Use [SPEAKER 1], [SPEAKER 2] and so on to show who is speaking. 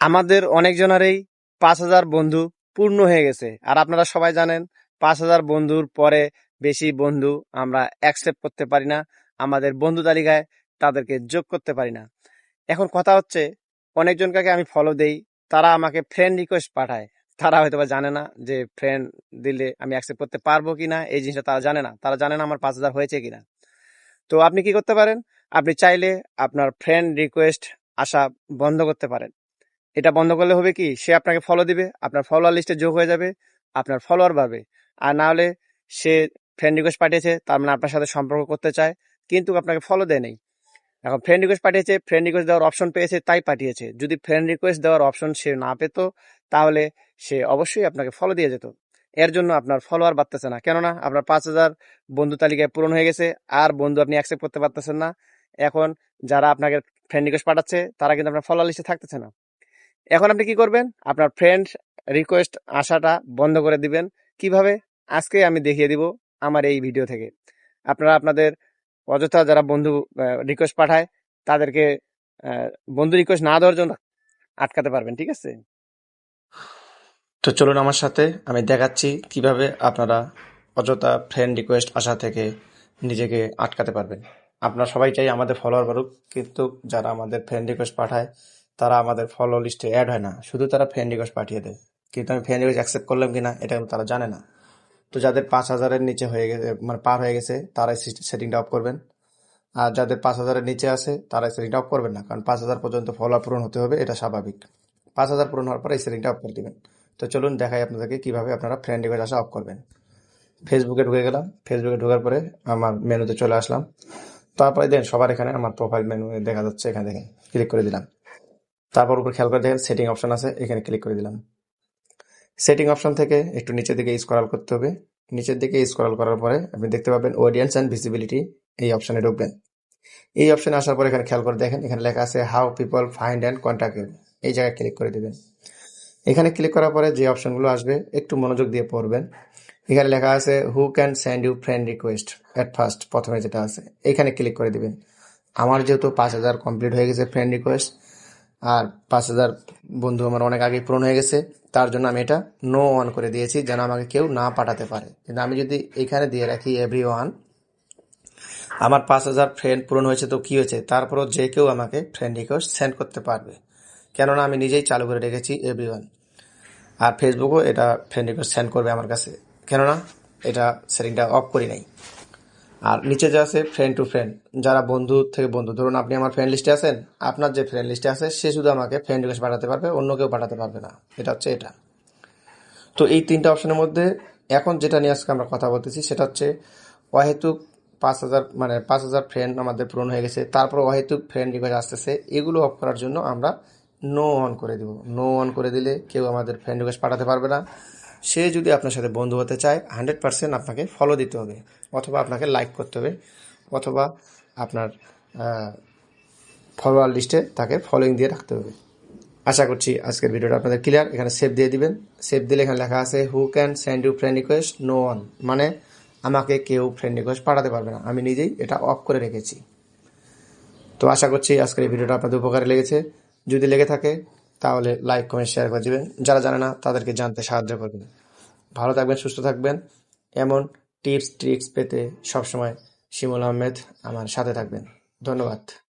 [SPEAKER 1] আমাদের অনেকজনেরই পাঁচ হাজার বন্ধু পূর্ণ হয়ে গেছে। আর আপনারা সবাই জানেন, পাঁচ হাজার বন্ধুর পরে বেশি বন্ধু আমরা অ্যাকসেপ্ট করতে পারি না। আমাদের বন্ধু তালিকায় তাদেরকে যোগ করতে পারি না। এখন কথা হচ্ছে, অনেকজনকে আমি ফলো দেই, তারা আমাকে ফ্রেন্ড রিকোয়েস্ট পাঠায়। তারা হয়তো বা জানে না যে ফ্রেন্ড দিলে আমি অ্যাকসেপ্ট করতে পারব কিনা, এই জিনিসটা তারা জানে না। তারা জানে না আমার পাঁচ হাজার হয়েছে কিনা। তো আপনি কি করতে পারেন? আপনি চাইলে আপনার ফ্রেন্ড রিকোয়েস্ট আসা বন্ধ করতে পারেন। এটা বন্ধ করলে হবে কি, সে আপনাকে ফলো দিবে, আপনার ফলোয়ার লিস্টে যোগ হয়ে যাবে, আপনার ফলোয়ার বাড়বে। আর না হলে সে ফ্রেন্ড রিকোয়েস্ট পাঠিয়েছে, তার মানে আপনার সাথে সম্পর্ক করতে চায়, কিন্তু আপনাকে ফলো দেয় নেই। এখন ফ্রেন্ড রিকোয়েস্ট পাঠিয়েছে ফ্রেন্ড রিকোয়েস্ট দেওয়ার অপশন পেয়েছে, তাই পাঠিয়েছে। যদি ফ্রেন্ড রিকোয়েস্ট দেওয়ার অপশন সে না পেত, তাহলে সে অবশ্যই আপনাকে ফলো দিয়ে যেত। এর জন্য আপনার ফলোয়ার বাড়তেছে না। কেননা আপনার পাঁচ হাজার বন্ধু তালিকায় পূরণ হয়ে গেছে, আর বন্ধু আপনি অ্যাকসেপ্ট করতে পারতেছেন না। এখন যারা আপনাকে ফ্রেন্ড রিকোয়েস্ট পাঠাচ্ছে, তারা কিন্তু আপনার ফলোয়ার লিস্টে থাকতেছে না। এখন আপনি কি করবেন? আপনার ফ্রেন্ড রিকোয়েস্ট আসাটা বন্ধ করে দিবেন। কীভাবে? আজকে আমি দেখিয়ে দিব আমার এই ভিডিও থেকে। আপনারা আপনাদের অযথা যারা বন্ধু রিকোয়েস্ট পাঠায়, তাদেরকে বন্ধু রিকোয়েস্ট না দেওয়ার জন্য আটকাতে পারবেন, ঠিক আছে? তো চলুন আমার সাথে, আমি দেখাচ্ছি কীভাবে আপনারা অযথা ফ্রেন্ড রিকোয়েস্ট আসা থেকে নিজেকে আটকাতে পারবেন। আপনারা সবাই চাই আমাদের ফলোয়ার বাড়ুক, কিন্তু যারা আমাদের ফ্রেন্ড রিকোয়েস্ট পাঠায় তারা আমাদের ফলো লিস্টে অ্যাড হয় না। শুধু তারা ফ্রেন্ড রিকোয়েস্ট পাঠিয়ে দেয়। কিন্তু আমি ফ্রেন্ড রিকোয়েস্ট অ্যাকসেপ্ট করলাম কিনা, এটা কিন্তু তারা জানে না। তো যাদের পাঁচ হাজারের নিচে হয়ে গেছে মানে পার হয়ে গেছে, তারা সেটিংটা অফ করবেন। আর যাদের পাঁচ হাজারের নিচে আছে, তারা সেটিংটা অফ করবেন না। কারণ পাঁচ হাজার পর্যন্ত ফলোয়ার পূরণ হতে হবে, এটা স্বাভাবিক। পাঁচ হাজার পূরণ হওয়ার পরে এই সেটিংটা অফ করে দিবেন। তো চলুন দেখাই আপনাদেরকে কীভাবে আপনারা ফ্রেন্ড রিকোয়েস্ট আসা অফ করবেন। ফেসবুকে ঢুকে গেলাম। ফেসবুকে ঢোকার পরে আমার মেনুতে চলে আসলাম। তারপরে দেন সবার এখানে আমার প্রোফাইল মেনু দেখা যাচ্ছে। এখানে দেখেন ক্লিক করে দিলাম। তারপর উপর খেয়াল করে দেখেন সেটিং অপশন আছে, এখানে ক্লিক করে দিলাম। সেটিং অপশন থেকে একটু নিচের দিকে স্ক্রল করতে হবে। নিচের দিকে স্ক্রল করার পরে আপনি দেখতে পাবেন অডিয়েন্স অ্যান্ড ভিজিবিলিটি এই অপশনে ঢুকবেন। এই অপশনে আসার পর এখানে খেয়াল করে দেখেন, এখানে লেখা আছে how people find and contact এই জায়গায় ক্লিক করে দেবেন। এখানে ক্লিক করার পরে যে অপশনগুলো আসবে, একটু মনোযোগ দিয়ে পড়বেন। এখানে লেখা আছে who can send you friend request at first প্রথমে যেটা আছে, এখানে ক্লিক করে দিবেন। আমার যেহেতু পাঁচ হাজার কমপ্লিট হয়ে গেছে ফ্রেন্ড রিকোয়েস্ট আর পাঁচ হাজার বন্ধু আমার অনেক আগে পূরণ হয়ে গেছে, তার জন্য আমি এটা নো অন করে দিয়েছি, যেন আমাকে কেউ না পাঠাতে পারে। কিন্তু আমি যদি এখানে দিয়ে রাখি এভরি ওয়ান আমার পাঁচ হাজার ফ্রেন্ড পূরণ হয়েছে তো কি হয়েছে? তারপরও যে কেউ আমাকে ফ্রেন্ড রিকোয়েস্ট সেন্ড করতে পারবে। কেননা আমি নিজেই চালু করে রেখেছি এভরি ওয়ান আর ফেসবুকও এটা ফ্রেন্ড রিকোয়েস্ট সেন্ড করবে আমার কাছে। কেননা এটা সেটিংটা অফ করি নাই। আর নিচে যে আছে ফ্রেন্ড টু ফ্রেন্ড যারা বন্ধু থেকে বন্ধু, ধরুন আপনি আমার ফ্রেন্ড লিস্টে আছেন, আপনার যে ফ্রেন্ড লিস্টে আছে, সে শুধু আমাকে ফ্রেন্ড রিকোয়েস্ট পাঠাতে পারবে, অন্য কেউ পাঠাতে পারবে না। এটা হচ্ছে এটা। তো এই তিনটা অপশনের মধ্যে, এখন যেটা নিয়ে আজকে আমরা কথা বলতেছি, সেটা হচ্ছে অহেতুক পাঁচ হাজার মানে পাঁচ হাজার ফ্রেন্ড আমাদের পূরণ হয়ে গেছে, তারপর অহেতুক ফ্রেন্ড রিকোয়েস্ট আসতেছে, এগুলো অফ করার জন্য আমরা নো অন করে দিব। নো অন করে দিলে কেউ আমাদের ফ্রেন্ড রিকোয়েস্ট পাঠাতে পারবে না। সে যদি আপনার সাথে বন্ধু হতে চায় হান্ড্রেড পার্সেন্ট আপনাকে ফলো দিতে হবে। অথবা আপনাকে লাইক করতে হবে, অথবা আপনার ফলোয়ার লিস্টে তাকে ফলোইং দিয়ে রাখতে হবে। আশা করছি আজকের ভিডিওটা আপনাদের ক্লিয়ার এখানে সেভ দিয়ে দিবেন। সেভ দিলে এখানে লেখা আছে who can send you friend request no one মানে আমাকে কেউ ফ্রেন্ড রিকোয়েস্ট পাঠাতে পারবে না। আমি নিজেই এটা অফ করে রেখেছি। তো আশা করছি আজকের এই ভিডিওটা আপনাদের উপকারে লেগেছে। যদি লেগে থাকে, তাহলে লাইক কমেন্ট শেয়ার করে দেবেন। যারা জানে না, তাদেরকে জানতে সাহায্য করবেন। ভালো থাকবেন, সুস্থ থাকবেন। এমন টিপস ট্রিক্স পেতে সবসময় শিমুল আহমেদ আমার সাথে থাকবেন। ধন্যবাদ।